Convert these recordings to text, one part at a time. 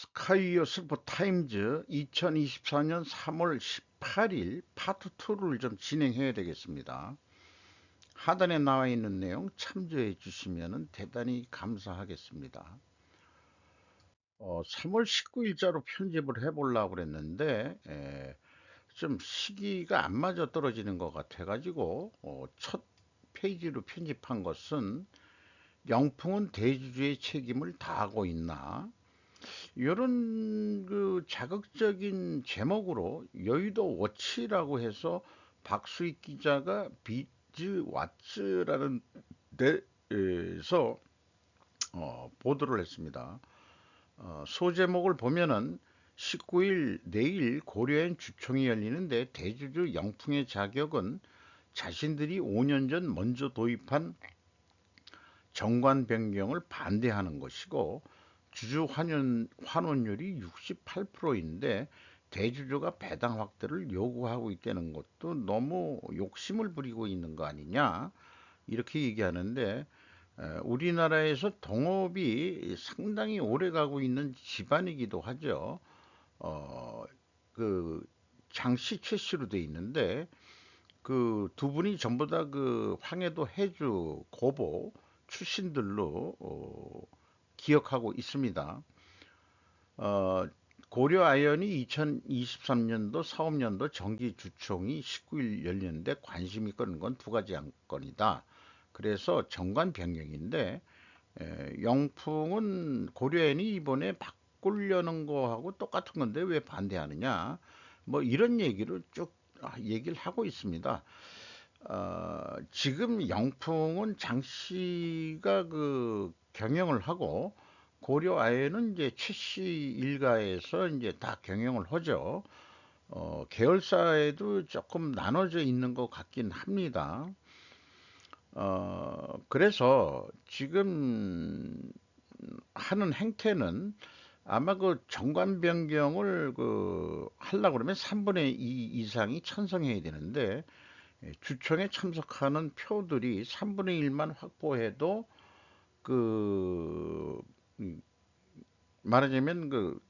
스카이어 슬퍼 타임즈 2024년 3월 18일 파트 2를 좀 진행해야 되겠습니다. 하단에 나와 있는 내용 참조해 주시면 대단히 감사하겠습니다. 어, 3월 19일자로 편집을 해보려고 그랬는데 에, 좀 시기가 안 맞아 떨어지는 것 같아 가지고 어, 첫 페이지로 편집한 것은 영풍은 대주주의 책임을 다하고 있나 이런 그 자극적인 제목으로 여의도 워치라고 해서 박수익 기자가 비즈 왓츠라는 데에서 어, 보도를 했습니다. 어, 소제목을 보면은 19일 내일 고려엔 주총이 열리는데 대주주 영풍의 자격은 자신들이 5년 전 먼저 도입한 정관 변경을 반대하는 것이고 주주 환원, 환원율이 68%인데 대주주가 배당 확대를 요구하고 있다는 것도 너무 욕심을 부리고 있는 거 아니냐 이렇게 얘기하는데 우리나라에서 동업이 상당히 오래 가고 있는 집안이기도 하죠. 어, 그 장씨 최씨로 돼 있는데 그 두 분이 전부 다 그 황해도 해주 고보 출신들로 어, 기억하고 있습니다. 어, 고려 아연이 2023년도 사업년도 정기 주총이 19일 열렸는데 관심이 끄는 건 두 가지 안건이다. 그래서 정관 변경인데 에, 영풍은 고려엔이 이번에 바꾸려는 거하고 똑같은 건데 왜 반대하느냐 뭐 이런 얘기를 쭉 아, 얘기를 하고 있습니다. 어, 지금 영풍은 장 씨가 그 경영을 하고 고려 아에는 이제 최씨 일가에서 이제 다 경영을 하죠. 어, 계열사에도 조금 나눠져 있는 것 같긴 합니다. 어, 그래서 지금 하는 행태는 아마 그 정관 변경을 그 하려고 그러면 3분의 2 이상이 찬성해야 되는데 예, 주총에 참석하는 표들이 3분의 1만 확보해도 그 음, 말하자면 그,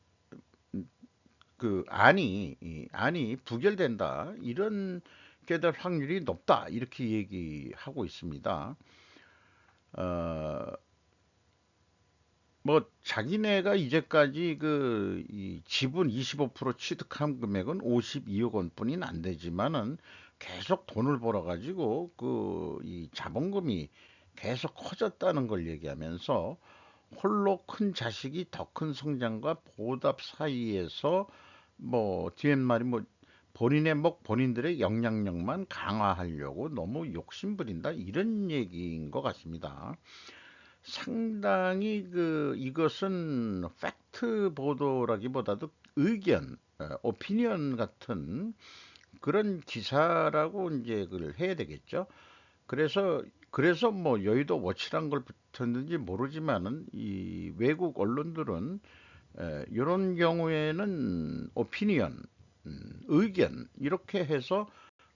그 안이 안이 부결된다 이런 게될 확률이 높다 이렇게 얘기하고 있습니다. 어, 뭐 자기네가 이제까지 그 지분 25% 취득한 금액은 52억 원뿐인 안 되지만은 계속 돈을 벌어 가지고 그 이 자본금이 계속 커졌다는 걸 얘기하면서 홀로 큰 자식이 더 큰 성장과 보답 사이에서 뭐 뒤에 말이 뭐 본인의 목 본인들의 영향력만 강화하려고 너무 욕심 부린다 이런 얘기인 것 같습니다. 상당히 그 이것은 팩트 보도라기보다도 의견, 오피니언 같은 그런 기사라고 이제 그걸 해야 되겠죠. 그래서 그래서 뭐 여의도 워치란 걸 붙였는지 모르지만은 이 외국 언론들은 에, 이런 경우에는 오피니언, 음, 의견 이렇게 해서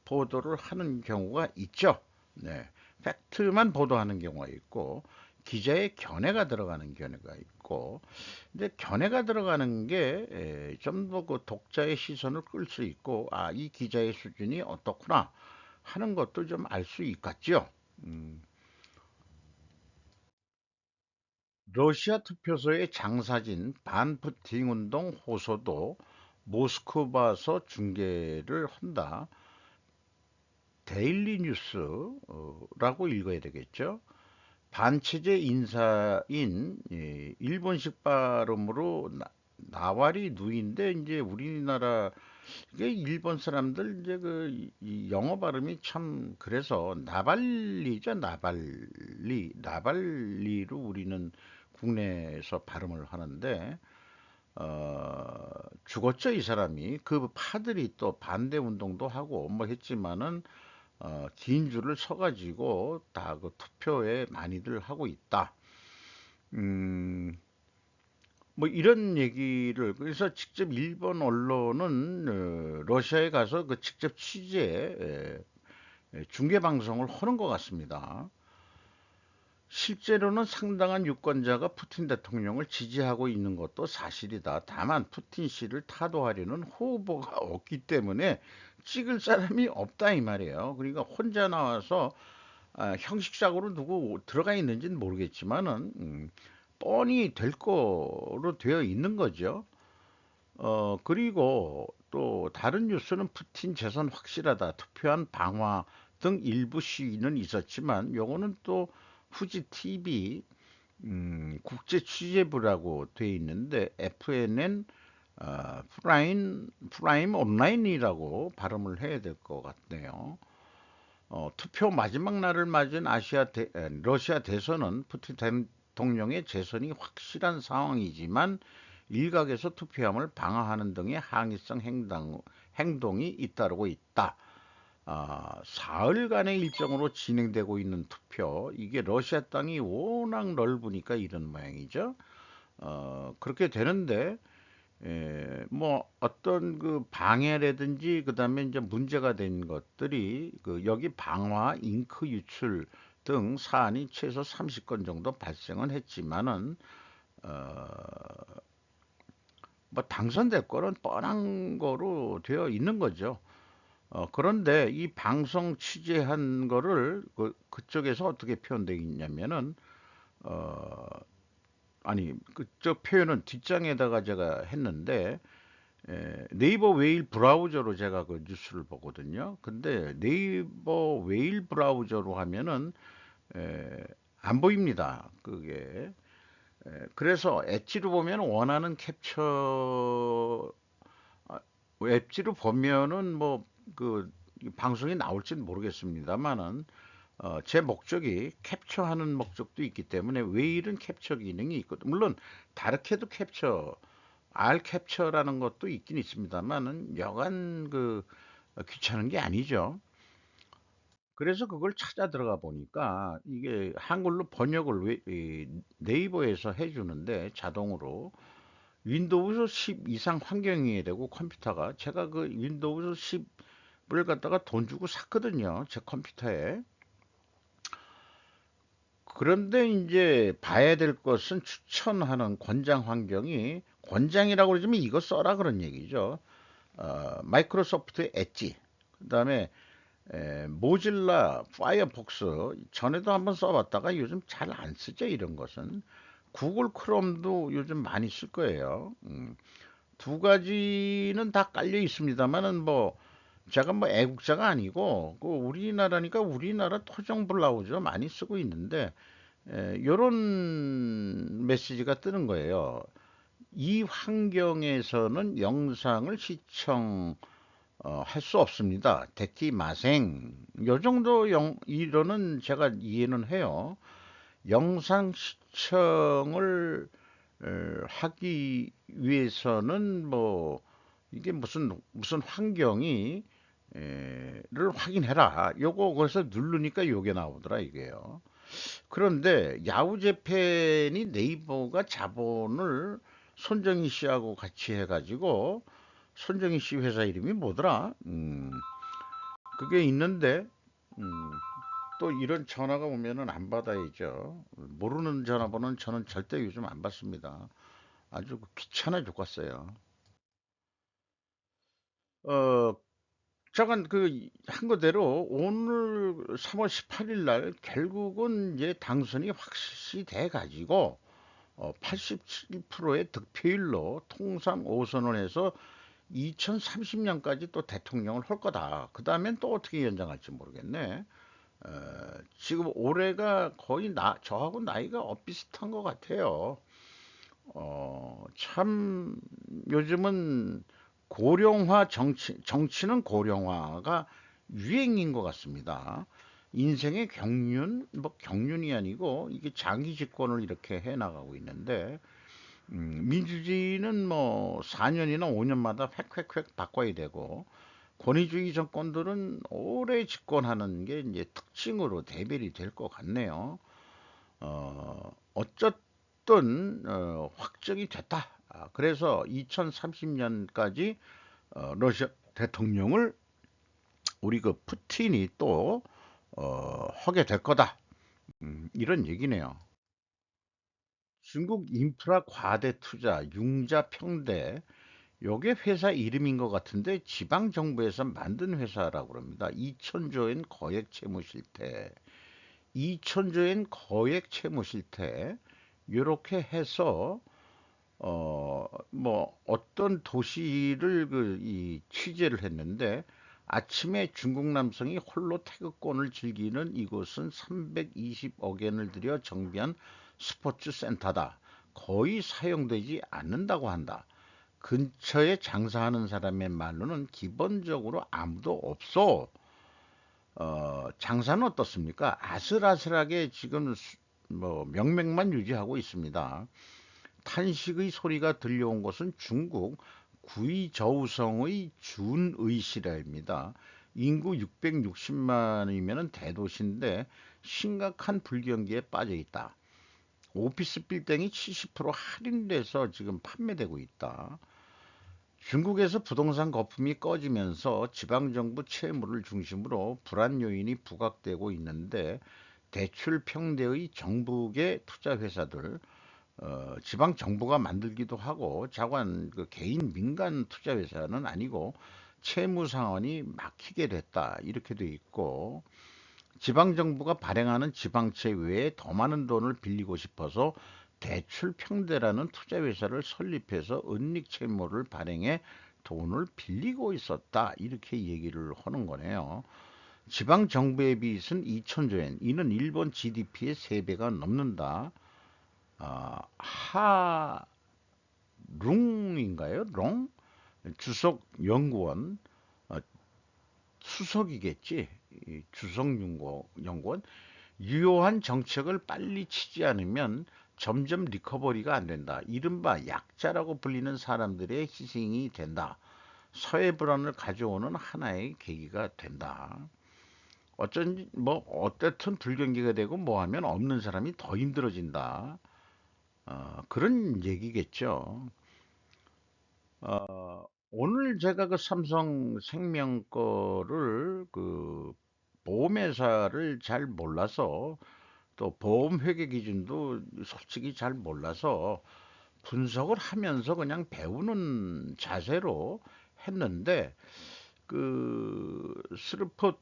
보도를 하는 경우가 있죠. 네, 팩트만 보도하는 경우가 있고 기자의 견해가 들어가는 견해가 있고 근데 견해가 들어가는 게 좀 더 그 독자의 시선을 끌 수 있고 아 이 기자의 수준이 어떻구나 하는 것도 좀 알 수 있겠죠. 음. 러시아 투표소의 장사진 반푸팅 운동 호소도 모스크바서 중계를 한다. 데일리 뉴스라고 읽어야 되겠죠. 반체제 인사인 예, 일본식 발음으로 나, 나와리 누인데 이제 우리나라 이게 일본 사람들 이제 그 영어 발음이 참 그래서 나발리죠 나발리 나발리로 우리는 국내에서 발음을 하는데 어 죽었죠 이 사람이 그 파들이 또 반대 운동도 하고 뭐 했지만은 어, 긴 줄을 서가지고 다 그 투표에 많이들 하고 있다. 음, 뭐 이런 얘기를 그래서 직접 일본 언론은 어, 러시아에 가서 그 직접 취재 중계 방송을 하는 것 같습니다. 실제로는 상당한 유권자가 푸틴 대통령을 지지하고 있는 것도 사실이다. 다만 푸틴 씨를 타도하려는 후보가 없기 때문에 찍을 사람이 없다 이 말이에요. 그러니까 혼자 나와서 아, 형식적으로 누구 들어가 있는지는 모르겠지만은 음, 뻔히 될 거로 되어 있는 거죠. 어, 그리고 또 다른 뉴스는 푸틴 재선 확실하다. 투표한 방화 등 일부 시위는 있었지만 요거는 또 후지 TV 음, 국제 취재부라고 돼 있는데 FNN 어, 프라임 프라임 온라인이라고 발음을 해야 될 것 같네요. 어, 투표 마지막 날을 맞은 아시아 대, 에, 러시아 대선은 푸틴 대통령의 재선이 확실한 상황이지만 일각에서 투표함을 방어하는 등의 항의성 행동, 행동 이 잇따르고 있다. 아, 사흘간의 일정으로 진행되고 있는 투표, 이게 러시아 땅이 워낙 넓으니까 이런 모양이죠. 어, 그렇게 되는데, 에, 뭐 어떤 그 방해라든지 그다음에 이제 문제가 된 것들이 그 여기 방화, 잉크 유출 등 사안이 최소 30건 정도 발생은 했지만은 어, 뭐 당선될 거는 뻔한 거로 되어 있는 거죠. 어, 그런데 이 방송 취재한 거를 그, 그쪽에서 어떻게 표현되어 있냐면은 어, 아니 그쪽 표현은 뒷장에다가 제가 했는데 에, 네이버 웨일 브라우저로 제가 그 뉴스를 보거든요. 근데 네이버 웨일 브라우저로 하면은 에, 안 보입니다. 그게 에, 그래서 엣지로 보면 원하는 캡처 아, 엣지로 보면은 뭐 그 방송이 나올지는 모르겠습니다만은 어, 제 목적이 캡처하는 목적도 있기 때문에 웨일은 캡처 기능이 있거든. 물론 다르게도 캡처, R 캡처라는 것도 있긴 있습니다만은 여간 그 귀찮은 게 아니죠. 그래서 그걸 찾아 들어가 보니까 이게 한글로 번역을 네이버에서 해주는데 자동으로 윈도우즈 10 이상 환경이어야 되고 컴퓨터가 제가 그 윈도우즈 10을 갖다가 돈 주고 샀거든요. 제 컴퓨터에. 그런데 이제 봐야 될 것은 추천하는 권장 환경이 권장이라고 그러지만 이거 써라 그런 얘기죠. 어, 마이크로소프트 엣지, 그 다음에 에, 모질라 파이어폭스 전에도 한번 써봤다가 요즘 잘 안 쓰죠 이런 것은 구글 크롬도 요즘 많이 쓸 거예요. 음, 두 가지는 다 깔려 있습니다만은 뭐 제가 뭐 애국자가 아니고 그 우리나라니까 우리나라 토종 브라우저 많이 쓰고 있는데 이런 메시지가 뜨는 거예요. 이 환경에서는 영상을 시청 어, 할 수 없습니다. 대티 마생. 요 정도 영, 이론은 제가 이해는 해요. 영상 시청을 어, 하기 위해서는 뭐 이게 무슨 무슨 환경이 를 확인해라. 요거 거기서 누르니까 요게 나오더라 이게요. 그런데 야후 재팬이 네이버가 자본을 손정희 씨하고 같이 해가지고 손정희 씨 회사 이름이 뭐더라? 음, 그게 있는데 음, 또 이런 전화가 오면은 안 받아야죠. 모르는 전화번호는 저는 절대 요즘 안 받습니다. 아주 귀찮아 죽겠어요. 어, 잠깐 그 한 거대로 오늘 3월 18일 날 결국은 이제 당선이 확실시 돼 가지고 어, 87%의 득표율로 통상 5선을 해서 2030년까지 또 대통령을 할 거다. 그 다음엔 또 어떻게 연장할지 모르겠네. 어, 지금 올해가 거의 나, 저하고 나이가 엇비슷한 것 같아요. 어, 참 요즘은 고령화 정치, 정치는 고령화가 유행인 것 같습니다. 인생의 경륜, 뭐 경륜이 아니고 이게 장기 집권을 이렇게 해 나가고 있는데 음, 민주주의는 뭐 4년이나 5년마다 획획획 바꿔야 되고 권위주의 정권들은 오래 집권하는 게 이제 특징으로 대별이 될 것 같네요. 어, 어쨌든 어, 확정이 됐다. 아, 그래서 2030년까지 어, 러시아 대통령을 우리 그 푸틴이 또 어, 하게 될 거다. 음, 이런 얘기네요. 중국 인프라 과대 투자, 융자 평대, 요게 회사 이름인 것 같은데 지방 정부에서 만든 회사라고 합니다. 2천조엔 거액 채무 실태, 2천조엔 거액 채무 실태, 이렇게 해서 어 뭐 어떤 도시를 그 이 취재를 했는데 아침에 중국 남성이 홀로 태극권을 즐기는 이곳은 320억엔을 들여 정비한 스포츠 센터다. 거의 사용되지 않는다고 한다. 근처에 장사하는 사람의 말로는 기본적으로 아무도 없어. 어, 장사는 어떻습니까? 아슬아슬하게 지금 뭐 명맥만 유지하고 있습니다. 탄식의 소리가 들려온 것은 중국 구이저우성의 준의시라입니다. 인구 660만이면 대도시인데 심각한 불경기에 빠져 있다. 오피스 빌딩이 70% 할인돼서 지금 판매되고 있다. 중국에서 부동산 거품이 꺼지면서 지방정부 채무를 중심으로 불안 요인이 부각되고 있는데 대출 평대의 정부계 투자 회사들 어, 지방 정부가 만들기도 하고 자관 그 개인 민간 투자 회사는 아니고 채무 상환이 막히게 됐다 이렇게 돼 있고 지방 정부가 발행하는 지방채 외에 더 많은 돈을 빌리고 싶어서 대출 평대라는 투자 회사를 설립해서 은닉 채무를 발행해 돈을 빌리고 있었다 이렇게 얘기를 하는 거네요. 지방 정부의 빚은 2천조엔 이는 일본 GDP의 3배가 넘는다. 어, 하룽인가요? 롱? 주석 연구원 어, 수석이겠지. 주석 연구원 유효한 정책을 빨리 치지 않으면 점점 리커버리가 안 된다. 이른바 약자라고 불리는 사람들의 희생이 된다. 서해 불안을 가져오는 하나의 계기가 된다. 어쩐지 뭐 어쨌든 불경기가 되고 뭐하면 없는 사람이 더 힘들어진다. 어, 그런 얘기겠죠. 어, 오늘 제가 그 삼성 생명 거를 그 보험회사를 잘 몰라서 또 보험 회계 기준도 솔직히 잘 몰라서 분석을 하면서 그냥 배우는 자세로 했는데 그 스르폿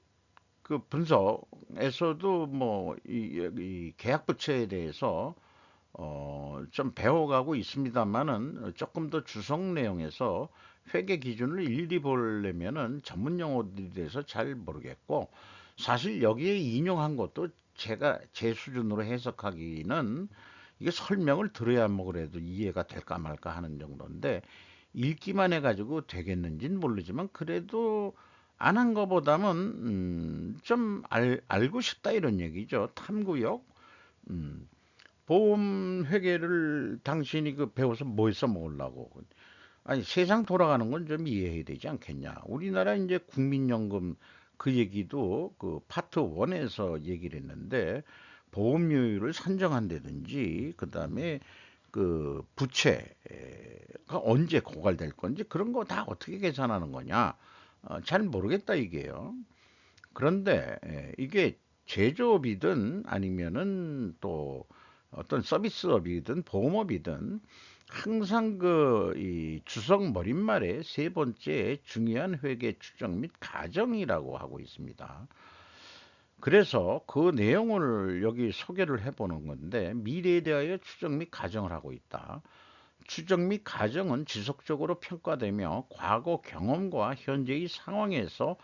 그 분석에서도 뭐이 계약 부채에 대해서 어, 좀 배워가고 있습니다만은 조금 더 주석 내용에서 회계 기준을 일일이 보려면은 전문 용어들에 대해서 잘 모르겠고 사실 여기에 인용한 것도 제가 제 수준으로 해석하기는 이게 설명을 들어야 뭐 그래도 이해가 될까 말까 하는 정도인데 읽기만 해가지고 되겠는지는 모르지만 그래도 안 한 거보다는 음, 좀 알, 알고 싶다 이런 얘기죠. 탐구역. 음, 보험 회계를 당신이 그 배워서 뭐 해서 먹으려고. 아니, 세상 돌아가는 건 좀 이해해야 되지 않겠냐. 우리나라 이제 국민연금 그 얘기도 그 파트 1에서 얘기를 했는데 보험료율을 산정한다든지 그다음에 그 부채가 언제 고갈될 건지 그런 거 다 어떻게 계산하는 거냐 어, 잘 모르겠다 이게요. 그런데 이게 제조업이든 아니면은 또 어떤 서비스업이든 보험업이든 항상 그 이 주석 머릿말에 세 번째 중요한 회계 추정 및 가정이라고 하고 있습니다. 그래서 그 내용을 여기 소개를 해보는 건데 미래에 대하여 추정 및 가정을 하고 있다. 추정 및 가정은 지속적으로 평가되며 과거 경험과 현재의 상황에서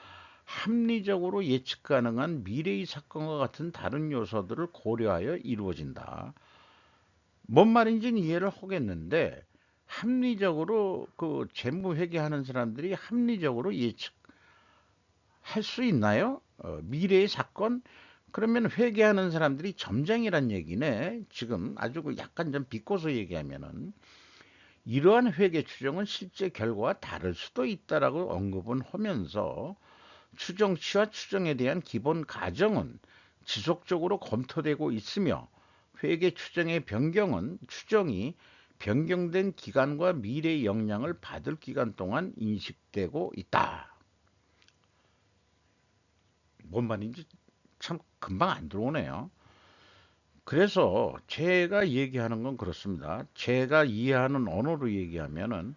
합리적으로 예측 가능한 미래의 사건과 같은 다른 요소들을 고려하여 이루어진다. 뭔 말인지는 이해를 하겠는데 합리적으로 그 재무 회계하는 사람들이 합리적으로 예측할 수 있나요? 어, 미래의 사건? 그러면 회계하는 사람들이 점쟁이란 얘기네. 지금 아주 그 약간 좀 비꼬서 얘기하면은 이러한 회계 추정은 실제 결과와 다를 수도 있다라고 언급은 하면서 추정치와 추정에 대한 기본 가정은 지속적으로 검토되고 있으며 회계 추정의 변경은 추정이 변경된 기간과 미래의 영향을 받을 기간 동안 인식되고 있다. 뭔 말인지 참 금방 안 들어오네요. 그래서 제가 얘기하는 건 그렇습니다. 제가 이해하는 언어로 얘기하면은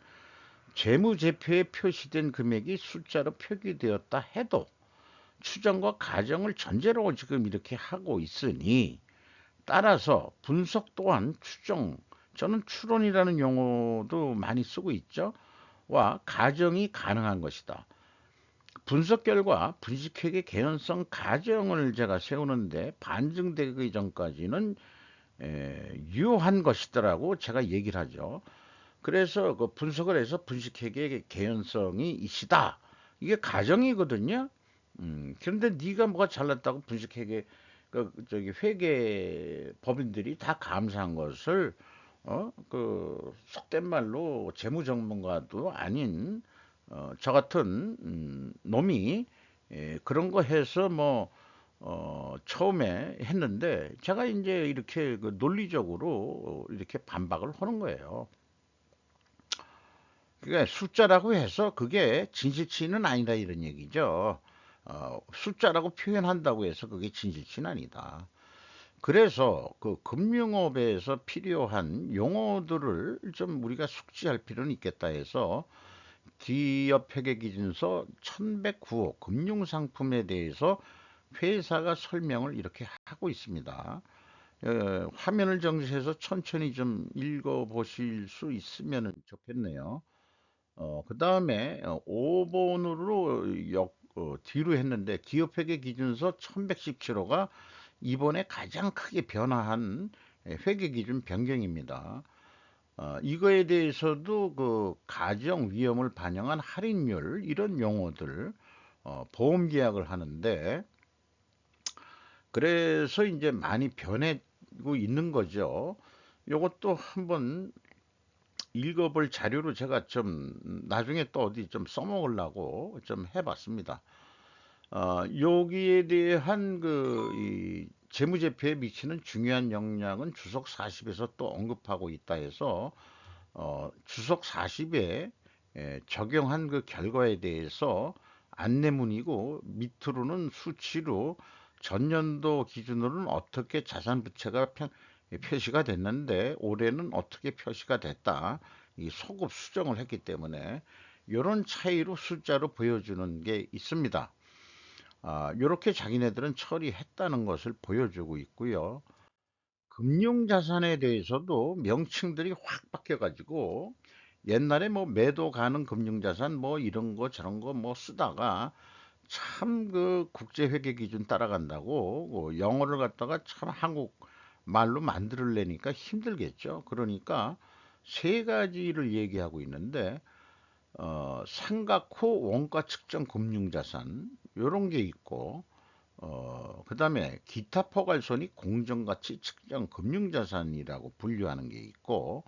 재무제표에 표시된 금액이 숫자로 표기되었다 해도 추정과 가정을 전제로 지금 이렇게 하고 있으니 따라서 분석 또한 추정, 저는 추론이라는 용어도 많이 쓰고 있죠. 와 가정이 가능한 것이다. 분석 결과 분식회계 개연성 가정을 제가 세우는데 반증되기 전까지는 에, 유효한 것이더라고 제가 얘기를 하죠. 그래서 그 분석을 해서 분식회계 개연성이 있다. 이게 가정이거든요. 음, 그런데 네가 뭐가 잘났다고 분식회계 그 저기 회계 법인들이 다 감사한 것을 어 그 속된 말로 재무 전문가도 아닌 어, 저 같은 음, 놈이 예, 그런 거 해서 뭐 어, 처음에 했는데 제가 이제 이렇게 그 논리적으로 이렇게 반박을 하는 거예요. 그게 숫자라고 해서 그게 진실치는 아니다 이런 얘기죠. 어, 숫자라고 표현한다고 해서 그게 진실치는 아니다. 그래서 그 금융업에서 필요한 용어들을 좀 우리가 숙지할 필요는 있겠다 해서 기업 회계 기준서 1109호 금융상품에 대해서 회사가 설명을 이렇게 하고 있습니다. 어, 화면을 정지해서 천천히 좀 읽어 보실 수 있으면 좋겠네요. 어, 그 다음에 5번으로 역, 어, 뒤로 했는데 기업회계 기준서 1117호가 이번에 가장 크게 변화한 회계 기준 변경입니다. 어, 이거에 대해서도 그 가정 위험을 반영한 할인율 이런 용어들 어, 보험 계약을 하는데 그래서 이제 많이 변해고 있는 거죠. 요것도 한번 읽어볼 자료로 제가 좀 나중에 또 어디 좀 써먹으려고 좀 해봤습니다. 어, 여기에 대한 그 이 재무제표에 미치는 중요한 영향은 주석 40에서 또 언급하고 있다 해서 어, 주석 40에 에, 적용한 그 결과에 대해서 안내문이고 밑으로는 수치로 전년도 기준으로는 어떻게 자산 부채가 편, 표시가 됐는데 올해는 어떻게 표시가 됐다. 이 소급 수정을 했기 때문에 이런 차이로 숫자로 보여주는 게 있습니다. 아, 이렇게 자기네들은 처리했다는 것을 보여주고 있고요. 금융자산에 대해서도 명칭들이 확 바뀌어가지고 옛날에 뭐 매도 가는 금융자산 뭐 이런 거 저런 거 뭐 쓰다가 참 그 국제회계 기준 따라간다고 뭐 영어를 갖다가 참 한국 말로 만들려니까 힘들겠죠. 그러니까 세 가지를 얘기하고 있는데 어, 삼각호 원가 측정 금융자산 요런 게 있고 어, 그 다음에 기타 포괄손익 공정가치 측정 금융자산이라고 분류하는 게 있고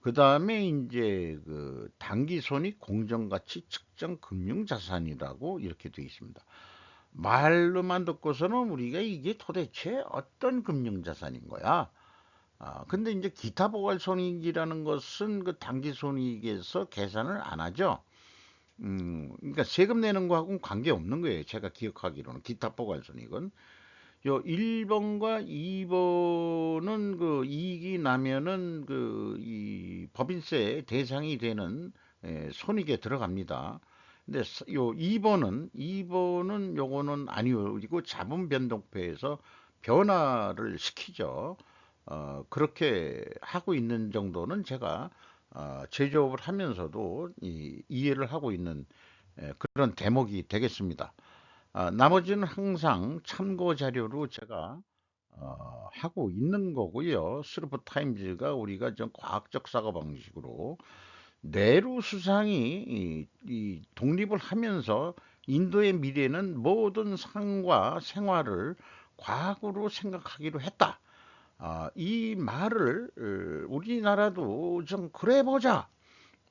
그 다음에 이제 그 단기손익 공정가치 측정 금융자산이라고 이렇게 되어 있습니다. 말로만 듣고서는 우리가 이게 도대체 어떤 금융자산인 거야? 아, 근데 이제 기타 보관 손익이라는 것은 그 단기 손익에서 계산을 안 하죠. 음, 그러니까 세금 내는 거하고는 관계 없는 거예요. 제가 기억하기로는 기타 보관 손익은 요 1번과 2번은 그 이익이 나면은 그 이 법인세 대상이 되는 에, 손익에 들어갑니다. 근데 요 2번은 2번은 요거는 아니고 자본 변동표에서 변화를 시키죠. 어, 그렇게 하고 있는 정도는 제가 어, 제조업을 하면서도 이, 이해를 하고 있는 에, 그런 대목이 되겠습니다. 아, 나머지는 항상 참고 자료로 제가 어, 하고 있는 거고요. 스루프 타임즈가 우리가 좀 과학적 사고 방식으로 네루 수상이 이, 이 독립을 하면서 인도의 미래는 모든 상과 생활을 과학으로 생각하기로 했다. 아, 이 말을 어, 우리나라도 좀 그래 보자.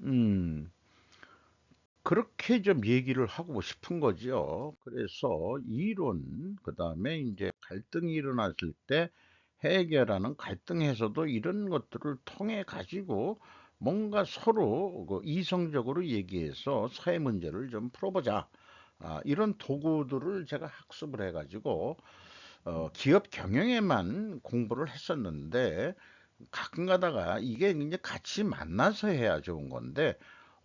음, 그렇게 좀 얘기를 하고 싶은 거죠. 그래서 이론, 그 다음에 이제 갈등이 일어났을 때 해결하는 갈등에서도 이런 것들을 통해 가지고 뭔가 서로 그 이성적으로 얘기해서 사회 문제를 좀 풀어보자. 아, 이런 도구들을 제가 학습을 해가지고 어, 기업 경영에만 공부를 했었는데 가끔 가다가 이게 이제 같이 만나서 해야 좋은 건데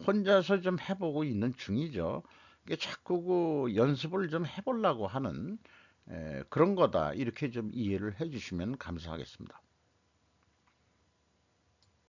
혼자서 좀 해보고 있는 중이죠. 이게 자꾸 그 연습을 좀 해보려고 하는 에, 그런 거다. 이렇게 좀 이해를 해주시면 감사하겠습니다.